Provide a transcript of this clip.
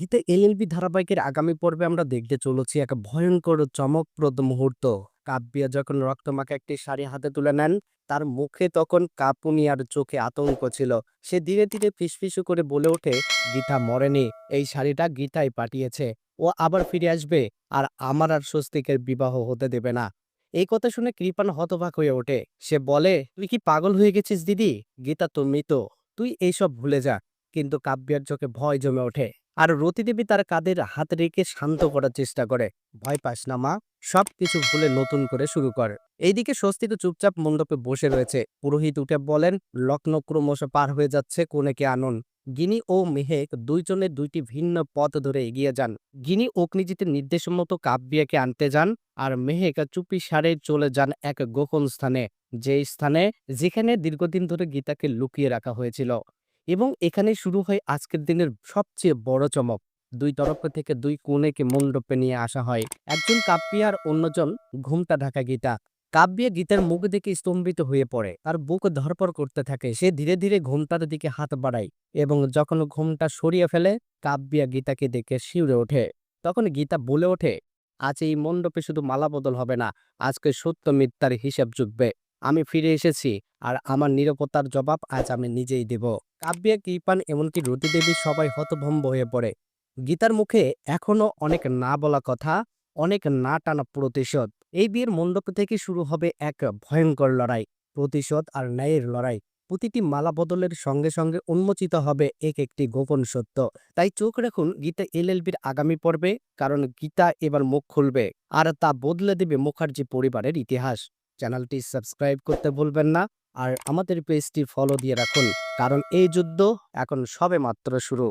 Gita LLB ধারাবাহিকের আগামী পর্বে আমরা দেখতে চলেছি এক ভয়ঙ্কর চমকপ্রদ মুহূর্ত। কাব্যিয়া যখন রক্তমাখা একটি শাড়ি হাতে তুলে নেন, তার মুখে তখন কাঁপুনি আর চোখে আতঙ্ক ছিল। সে ধীরে ধীরে ফিসফিসু করে বলে ওঠে, গীতা মরেনি, এই শাড়িটা গীতাই পাঠিয়েছে। ও আবার ফিরে আসবে, আর আমার আর স্বস্তিকের বিবাহ হতে দেবে না। এই কথা শুনে কৃপান হতবাক হয়ে ওঠে। সে বলে, তুই কি পাগল হয়ে গেছিস দিদি? গীতা তো মৃত। তুই এইসব ভুলে যা। কিন্তু কাব্যের চোখে ভয় জমে ওঠে। আর রতিদেবী তার কাদের হাত রেখে শান্ত করার চেষ্টা করে। ভয় পাস না, মা। সবকিছু ভুলে নতুন করে শুরু কর। এইদিকে স্বস্তি তো চুপচাপ মণ্ডপে বসে রয়েছে। পুরোহিত উঠে বলেন, লগ্ন ক্রমশ পার হয়ে যাচ্ছে, কোনেকে আনন? গিনি ও মেহেক দুইজনে দুইটি ভিন্ন পথ ধরে এগিয়ে যান। গিনি অগ্নিজিতের নির্দেশ মতো কাব্যিয়াকে আনতে যান আর মেহেক চুপি সারে চলে যান এক গোপন স্থানে। যে স্থানে যেখানে দীর্ঘদিন ধরে গীতাকে লুকিয়ে রাখা হয়েছিল। এবং এখানে শুরু হয় আজকের দিনের সবচেয়ে বড় চমক। দুই তরফ থেকে দুই কোণেকে মণ্ডপে নিয়ে আসা হয়। একজন কাব্যিয়া আর অন্যজন ঘুমটা ঢাকা গীতা। কাব্যিয়া গীতার মুখ দেখে স্তম্ভিত হয়ে পড়ে। তার বুক ধরপর করতে থাকে। সে ধীরে ধীরে ঘুমটার দিকে হাত বাড়ায় এবং যখন ঘুমটা সরিয়ে ফেলে কাব্যিয়া গীতাকে দেখে শিউরে ওঠে। তখন গীতা বলে ওঠে, আজ এই মণ্ডপে শুধু মালা বদল হবে না, আজকে সত্য মিথ্যার হিসাব জুটবে। আমি ফিরে এসেছি আর আমার নিরাপত্তার জবাব আজ আমি নিজেই দেব। কাব্যিয়া কৃপান এমনকি রতিদেবী সবাই হতভম্ব হয়ে পড়ে। গীতার মুখে এখনও অনেক না বলা কথা, অনেক না টানা প্রতিশোধ। এই বিয়ের মণ্ডপ থেকে শুরু হবে এক ভয়ঙ্কর লড়াই, প্রতিশোধ আর ন্যায়ের লড়াই। প্রতিটি মালা বদলের সঙ্গে সঙ্গে উন্মোচিত হবে এক একটি গোপন সত্য। তাই চোখ রাখুন গীতা এলএলবির আগামী পর্বে, কারণ গীতা এবার মুখ খুলবে, আর তা বদলে দেবে মুখার্জি পরিবারের ইতিহাস। চ্যানেলটি সাবস্ক্রাইব করতে ভুলবেন না। আর আমাদের পেজটি ফলো দিয়ে রাখুন, কারণ এই যুদ্ধ এখন সবে মাত্র শুরু।